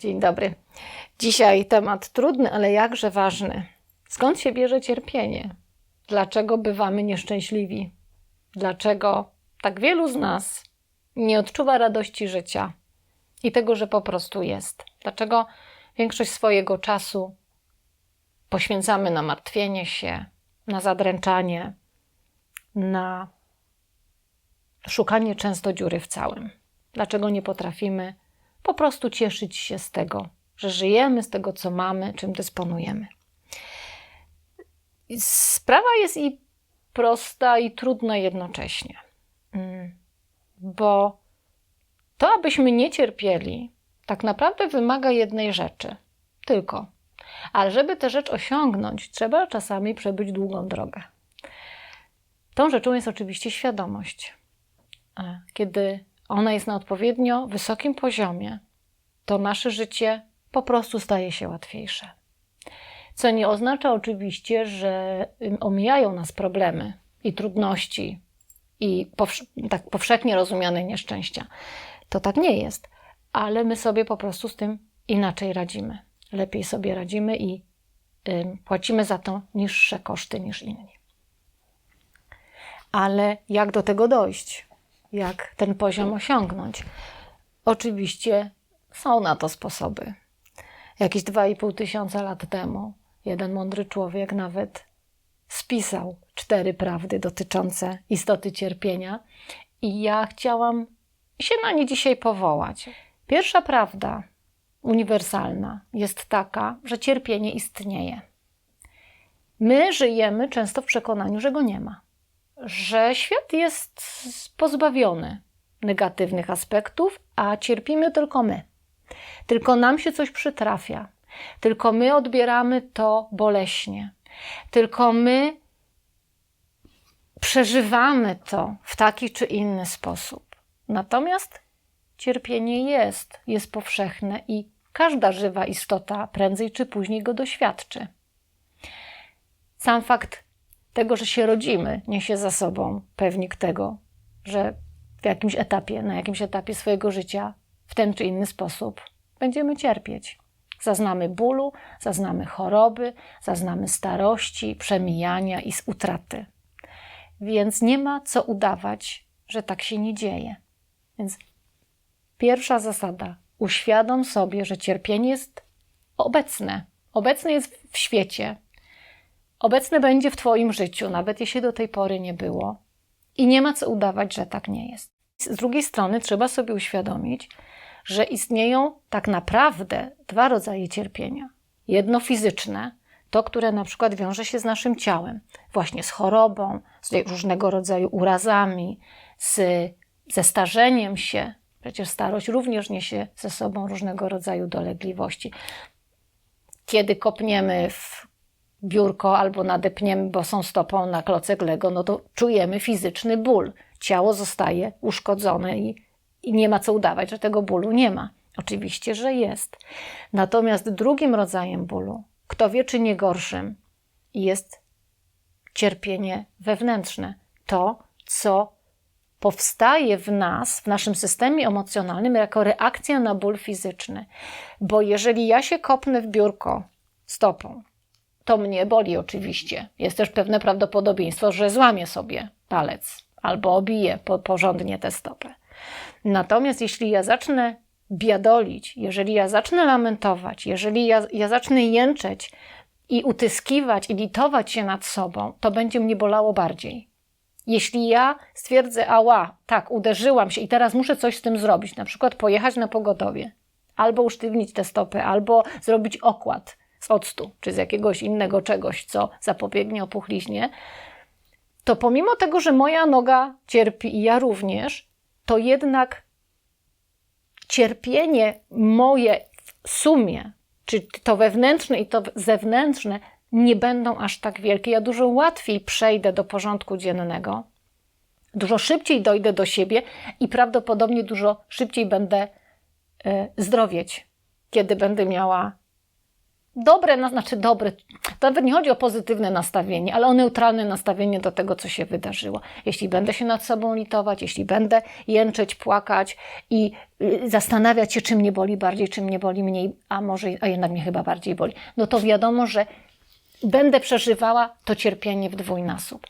Dzień dobry. Dzisiaj temat trudny, ale jakże ważny. Skąd się bierze cierpienie? Dlaczego bywamy nieszczęśliwi? Dlaczego tak wielu z nas nie odczuwa radości życia i tego, że po prostu jest? Dlaczego większość swojego czasu poświęcamy na martwienie się, na zadręczanie, na szukanie często dziury w całym? Dlaczego nie potrafimy po prostu cieszyć się z tego, że żyjemy, z tego, co mamy, czym dysponujemy. Sprawa jest i prosta, i trudna jednocześnie, Mm. bo to, abyśmy nie cierpieli, tak naprawdę wymaga jednej rzeczy tylko. Ale żeby tę rzecz osiągnąć, trzeba czasami przebyć długą drogę. Tą rzeczą jest oczywiście świadomość. Kiedy ona jest na odpowiednio wysokim poziomie, to nasze życie po prostu staje się łatwiejsze. Co nie oznacza oczywiście, że omijają nas problemy i trudności i tak powszechnie rozumiane nieszczęścia. To tak nie jest, ale my sobie po prostu z tym inaczej radzimy. Lepiej sobie radzimy i ym, płacimy za to niższe koszty niż inni. Ale jak do tego dojść? Jak ten poziom osiągnąć? Oczywiście są na to sposoby. Jakieś 2,5 tysiąca lat temu jeden mądry człowiek nawet spisał cztery prawdy dotyczące istoty cierpienia i ja chciałam się na nie dzisiaj powołać. Pierwsza prawda uniwersalna jest taka, że cierpienie istnieje. My żyjemy często w przekonaniu, że go nie ma, że świat jest pozbawiony negatywnych aspektów, a cierpimy tylko my. Tylko nam się coś przytrafia, tylko my odbieramy to boleśnie, tylko my przeżywamy to w taki czy inny sposób. Natomiast cierpienie jest, jest powszechne i każda żywa istota prędzej czy później go doświadczy. Sam fakt tego, że się rodzimy, niesie za sobą pewnik tego, że w jakimś etapie, na jakimś etapie swojego życia, w ten czy inny sposób będziemy cierpieć. Zaznamy bólu, zaznamy choroby, zaznamy starości, przemijania i utraty. Więc nie ma co udawać, że tak się nie dzieje. Więc pierwsza zasada: uświadom sobie, że cierpienie jest obecne. Obecne jest w świecie. Obecne będzie w Twoim życiu, nawet jeśli do tej pory nie było. I nie ma co udawać, że tak nie jest. Z drugiej strony trzeba sobie uświadomić, że istnieją tak naprawdę dwa rodzaje cierpienia. Jedno fizyczne, to, które na przykład wiąże się z naszym ciałem, właśnie z chorobą, z różnego rodzaju urazami, z, ze starzeniem się. Przecież starość również niesie ze sobą różnego rodzaju dolegliwości. Kiedy kopniemy w biurko albo nadepniemy bosą stopą na klocek Lego, no to czujemy fizyczny ból. Ciało zostaje uszkodzone i, i nie ma co udawać, że tego bólu nie ma. Oczywiście, że jest. Natomiast drugim rodzajem bólu, kto wie czy nie gorszym, jest cierpienie wewnętrzne. To, co powstaje w nas, w naszym systemie emocjonalnym, jako reakcja na ból fizyczny. Bo jeżeli ja się kopnę w biurko stopą, to mnie boli oczywiście. Jest też pewne prawdopodobieństwo, że złamię sobie palec albo obiję po, porządnie tę stopę. Natomiast jeśli ja zacznę biadolić, jeżeli ja zacznę lamentować, jeżeli ja, ja zacznę jęczeć i utyskiwać i litować się nad sobą, to będzie mnie bolało bardziej. Jeśli ja stwierdzę, ała, tak, uderzyłam się i teraz muszę coś z tym zrobić, na przykład pojechać na pogotowie, albo usztywnić tę stopę, albo zrobić okład z octu, czy z jakiegoś innego czegoś, co zapobiegnie opuchliźnie, to pomimo tego, że moja noga cierpi i ja również, to jednak cierpienie moje w sumie, czy to wewnętrzne i to zewnętrzne, nie będą aż tak wielkie. Ja dużo łatwiej przejdę do porządku dziennego, dużo szybciej dojdę do siebie i prawdopodobnie dużo szybciej będę y, zdrowieć, kiedy będę miała dobre, na- znaczy dobre, to nawet nie chodzi o pozytywne nastawienie, ale o neutralne nastawienie do tego, co się wydarzyło. Jeśli będę się nad sobą litować, jeśli będę jęczeć, płakać i y, zastanawiać się, czym mnie boli bardziej, czym mnie boli mniej, a może, a jednak mnie chyba bardziej boli, no to wiadomo, że będę przeżywała to cierpienie w dwójnasób.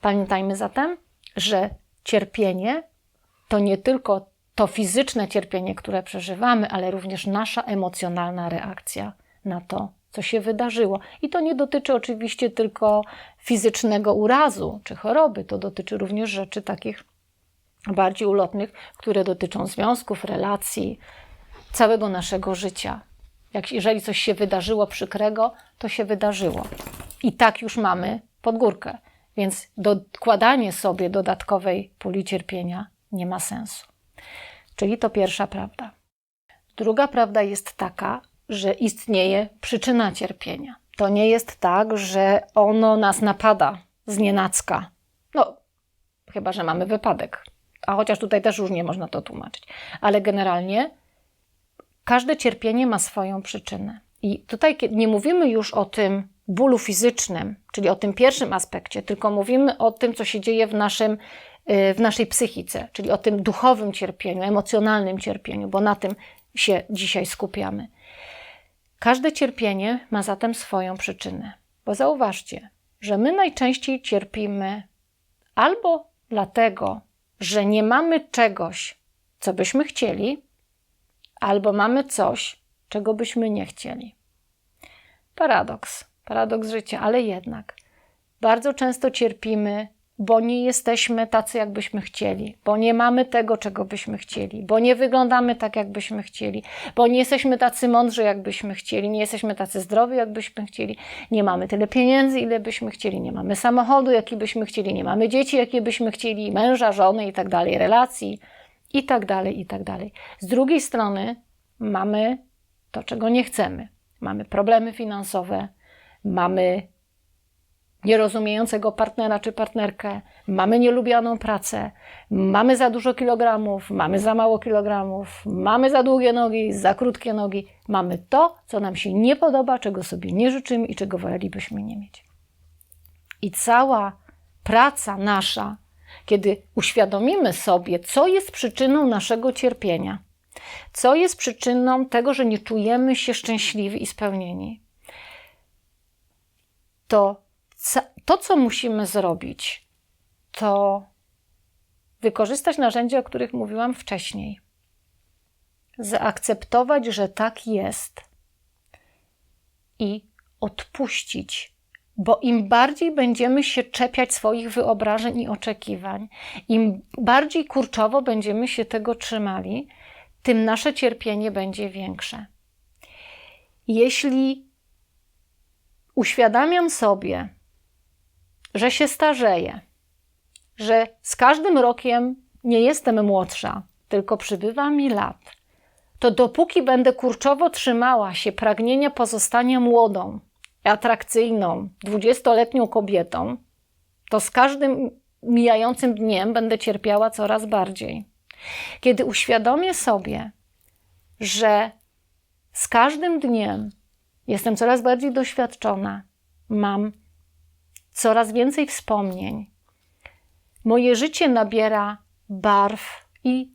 Pamiętajmy zatem, że cierpienie to nie tylko to fizyczne cierpienie, które przeżywamy, ale również nasza emocjonalna reakcja na to, co się wydarzyło. I to nie dotyczy oczywiście tylko fizycznego urazu czy choroby, to dotyczy również rzeczy takich bardziej ulotnych, które dotyczą związków, relacji, całego naszego życia. Jak, jeżeli coś się wydarzyło przykrego, to się wydarzyło. I tak już mamy pod górkę. Więc dokładanie sobie dodatkowej puli cierpienia nie ma sensu. Czyli to pierwsza prawda. Druga prawda jest taka, że istnieje przyczyna cierpienia. To nie jest tak, że ono nas napada z nienacka. No, chyba, że mamy wypadek. A chociaż tutaj też różnie można to tłumaczyć. Ale generalnie każde cierpienie ma swoją przyczynę. I tutaj nie mówimy już o tym bólu fizycznym, czyli o tym pierwszym aspekcie, tylko mówimy o tym, co się dzieje w, naszym, y, w naszej psychice, czyli o tym duchowym cierpieniu, emocjonalnym cierpieniu, bo na tym się dzisiaj skupiamy. Każde cierpienie ma zatem swoją przyczynę. Bo zauważcie, że my najczęściej cierpimy albo dlatego, że nie mamy czegoś, co byśmy chcieli, albo mamy coś, czego byśmy nie chcieli. Paradoks, paradoks życia, ale jednak bardzo często cierpimy, bo nie jesteśmy tacy, jakbyśmy chcieli, bo nie mamy tego, czego byśmy chcieli, bo nie wyglądamy tak, jakbyśmy chcieli, bo nie jesteśmy tacy mądrzy, jakbyśmy chcieli, nie jesteśmy tacy zdrowi, jakbyśmy chcieli, nie mamy tyle pieniędzy, ile byśmy chcieli, nie mamy samochodu, jaki byśmy chcieli, nie mamy dzieci, jakie byśmy chcieli, męża, żony i tak dalej, relacji i tak dalej, i tak dalej. Z drugiej strony mamy to, czego nie chcemy. Mamy problemy finansowe, mamy nierozumiejącego partnera czy partnerkę, mamy nielubianą pracę, mamy za dużo kilogramów, mamy za mało kilogramów, mamy za długie nogi, za krótkie nogi. Mamy to, co nam się nie podoba, czego sobie nie życzymy i czego wolelibyśmy nie mieć. I cała praca nasza, kiedy uświadomimy sobie, co jest przyczyną naszego cierpienia, co jest przyczyną tego, że nie czujemy się szczęśliwi i spełnieni, to to, co musimy zrobić, to wykorzystać narzędzia, o których mówiłam wcześniej. Zaakceptować, że tak jest i odpuścić, bo im bardziej będziemy się czepiać swoich wyobrażeń i oczekiwań, im bardziej kurczowo będziemy się tego trzymali, tym nasze cierpienie będzie większe. Jeśli uświadamiam sobie, że się starzeję, że z każdym rokiem nie jestem młodsza, tylko przybywa mi lat, to dopóki będę kurczowo trzymała się pragnienia pozostania młodą, atrakcyjną, dwudziestoletnią kobietą, to z każdym mijającym dniem będę cierpiała coraz bardziej. Kiedy uświadomię sobie, że z każdym dniem jestem coraz bardziej doświadczona, mam coraz więcej wspomnień, moje życie nabiera barw i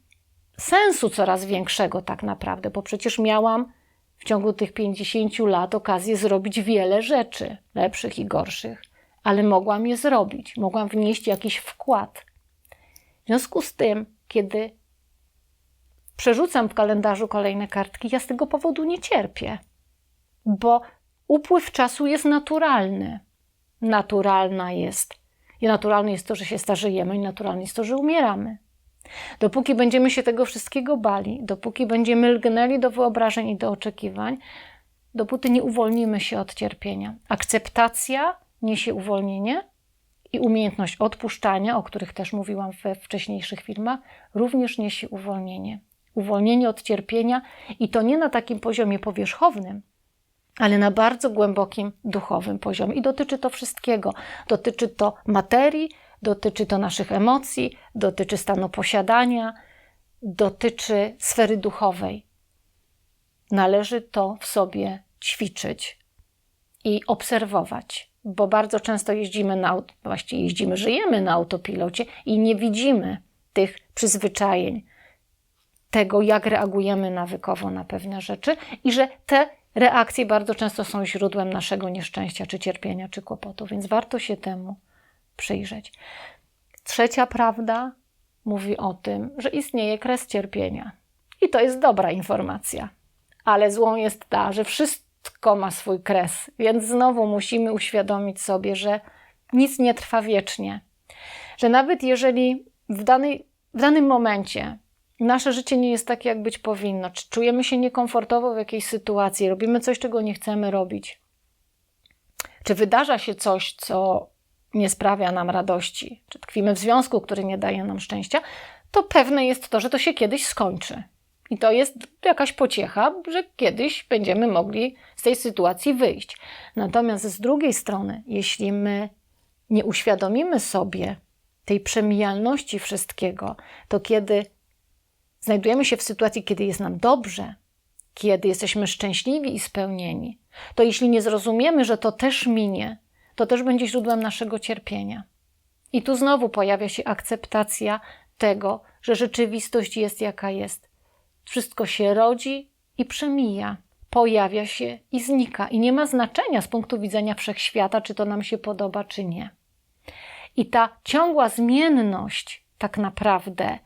sensu coraz większego, tak naprawdę, bo przecież miałam w ciągu tych 50 lat okazję zrobić wiele rzeczy, lepszych i gorszych, ale mogłam je zrobić, mogłam wnieść jakiś wkład. W związku z tym, kiedy przerzucam w kalendarzu kolejne kartki, ja z tego powodu nie cierpię, bo upływ czasu jest naturalny. Naturalna jest. I naturalne jest to, że się starzejemy, i naturalne jest to, że umieramy. Dopóki będziemy się tego wszystkiego bali, dopóki będziemy lgnęli do wyobrażeń i do oczekiwań, dopóty nie uwolnimy się od cierpienia. Akceptacja niesie uwolnienie i umiejętność odpuszczania, o których też mówiłam we wcześniejszych filmach, również niesie uwolnienie. Uwolnienie od cierpienia i to nie na takim poziomie powierzchownym, ale na bardzo głębokim duchowym poziomie. I dotyczy to wszystkiego. Dotyczy to materii, dotyczy to naszych emocji, dotyczy stanu posiadania, dotyczy sfery duchowej. Należy to w sobie ćwiczyć, i obserwować, bo bardzo często jeździmy na, właściwie jeździmy, żyjemy na autopilocie i nie widzimy tych przyzwyczajeń, tego, jak reagujemy nawykowo na pewne rzeczy i że te reakcje bardzo często są źródłem naszego nieszczęścia, czy cierpienia, czy kłopotu, więc warto się temu przyjrzeć. Trzecia prawda mówi o tym, że istnieje kres cierpienia. I to jest dobra informacja. Ale złą jest ta, że wszystko ma swój kres, więc znowu musimy uświadomić sobie, że nic nie trwa wiecznie. Że nawet jeżeli w, danej, w danym momencie nasze życie nie jest takie, jak być powinno, czy czujemy się niekomfortowo w jakiejś sytuacji, robimy coś, czego nie chcemy robić, czy wydarza się coś, co nie sprawia nam radości, czy tkwimy w związku, który nie daje nam szczęścia, to pewne jest to, że to się kiedyś skończy. I to jest jakaś pociecha, że kiedyś będziemy mogli z tej sytuacji wyjść. Natomiast z drugiej strony, jeśli my nie uświadomimy sobie tej przemijalności wszystkiego, to kiedy znajdujemy się w sytuacji, kiedy jest nam dobrze, kiedy jesteśmy szczęśliwi i spełnieni, to jeśli nie zrozumiemy, że to też minie, to też będzie źródłem naszego cierpienia. I tu znowu pojawia się akceptacja tego, że rzeczywistość jest jaka jest. Wszystko się rodzi i przemija, pojawia się i znika, i nie ma znaczenia z punktu widzenia wszechświata, czy to nam się podoba, czy nie. I ta ciągła zmienność, tak naprawdę,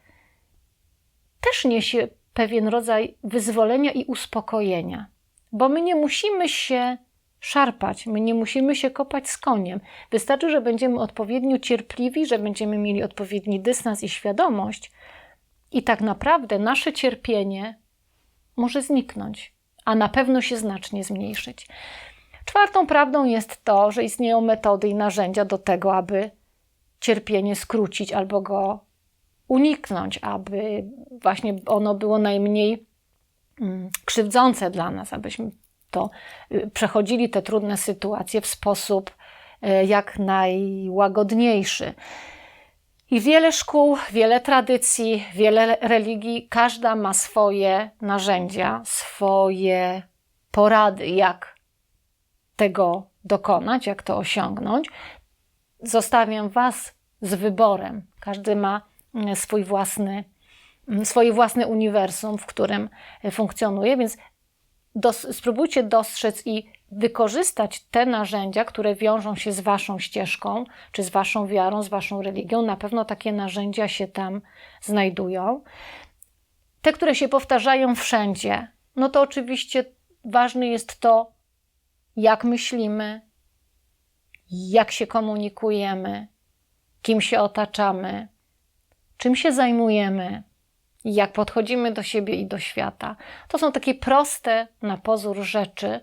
też niesie pewien rodzaj wyzwolenia i uspokojenia, bo my nie musimy się szarpać, my nie musimy się kopać z koniem. Wystarczy, że będziemy odpowiednio cierpliwi, że będziemy mieli odpowiedni dystans i świadomość, i tak naprawdę nasze cierpienie może zniknąć, a na pewno się znacznie zmniejszyć. Czwartą prawdą jest to, że istnieją metody i narzędzia do tego, aby cierpienie skrócić albo go uniknąć, aby właśnie ono było najmniej mm, krzywdzące dla nas, abyśmy to y, przechodzili te trudne sytuacje w sposób y, jak najłagodniejszy. I wiele szkół, wiele tradycji, wiele religii, każda ma swoje narzędzia, swoje porady, jak tego dokonać, jak to osiągnąć. Zostawiam Was z wyborem. Każdy ma swój własny, mm, swoje własne uniwersum, w którym funkcjonuje, więc dos spróbujcie dostrzec i wykorzystać te narzędzia, które wiążą się z Waszą ścieżką, czy z Waszą wiarą, z Waszą religią. Na pewno takie narzędzia się tam znajdują. Te, które się powtarzają wszędzie, no to oczywiście ważne jest to, jak myślimy, jak się komunikujemy, kim się otaczamy, czym się zajmujemy, jak podchodzimy do siebie i do świata. To są takie proste na pozór rzeczy,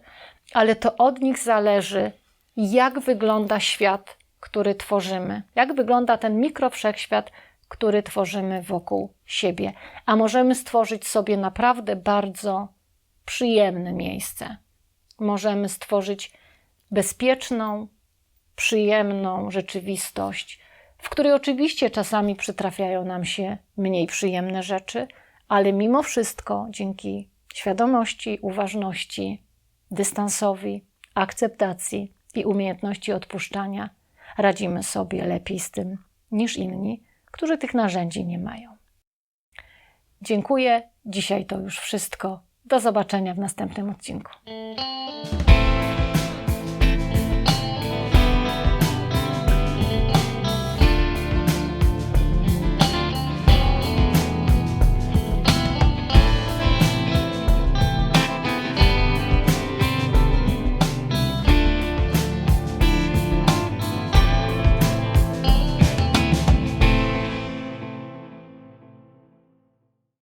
ale to od nich zależy, jak wygląda świat, który tworzymy, jak wygląda ten mikrowszechświat, który tworzymy wokół siebie. A możemy stworzyć sobie naprawdę bardzo przyjemne miejsce. Możemy stworzyć bezpieczną, przyjemną rzeczywistość, w której oczywiście czasami przytrafiają nam się mniej przyjemne rzeczy, ale mimo wszystko dzięki świadomości, uważności, dystansowi, akceptacji i umiejętności odpuszczania radzimy sobie lepiej z tym niż inni, którzy tych narzędzi nie mają. Dziękuję. Dzisiaj to już wszystko. Do zobaczenia w następnym odcinku.